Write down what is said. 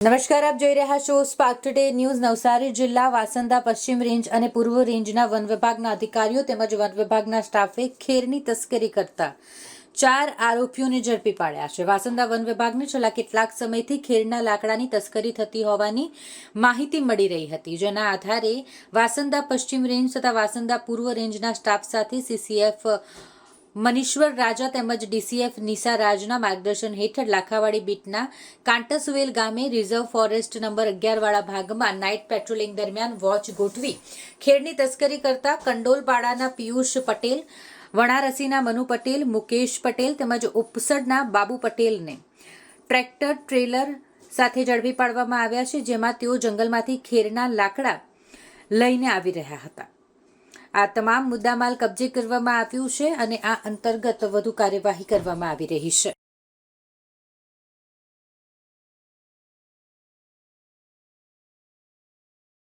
નમસ્કાર, આપ જોઈ રહ્યા છો સ્પાર્ક ટુડે ન્યૂઝ નવસારી જિલ્લા, વાસંદા, પશ્ચિમ રેન્જ અને પૂર્વ રેન્જના વન વિભાગના અધિકારીઓ તેમજ વન વિભાગના સ્ટાફે ખેરની તસ્કરી કરતા ચાર આરોપીઓને ઝડપી પાડ્યા છે. વાસંદા વન વિભાગને છેલ્લા કેટલાક સમયથી ખેરના લાકડાની તસ્કરી થતી હોવાની માહિતી મળી રહી હતી. જેના આધારે વાસંદા, પશ્ચિમ રેન્જ તથા વાસંદા, પૂર્વ રેન્જના સ્ટાફ સાથે સીસીએફ મનીશ્વર રાજા તેમજ ડીસીએફ નિશા રાજના માર્ગદર્શન હેઠળ લાખાવાડી બીટના કાંટસવેલ ગામે રિઝર્વ ફોરેસ્ટ નંબર અગિયારવાળા ભાગમાં નાઇટ પેટ્રોલિંગ દરમિયાન વોચ ગોઠવી ખેડની તસ્કરી કરતા કંડોલપાડાના પિયુષ પટેલ, વણારસીના મનુ પટેલ, મુકેશ પટેલ તેમજ ઉપસડના બાબુ પટેલને ટ્રેક્ટર, ટ્રેલર સાથે ઝડપી પાડવામાં આવ્યા છે, જેમાં તેઓ જંગલમાંથી ખેરના લાકડા લઈને આવી રહ્યા હતા. આ તમામ મુદ્દામાલ કબજે કરવામાં આવ્યું છે અને આ અંતર્ગત વધુ કાર્યવાહી કરવામાં આવી રહી છે.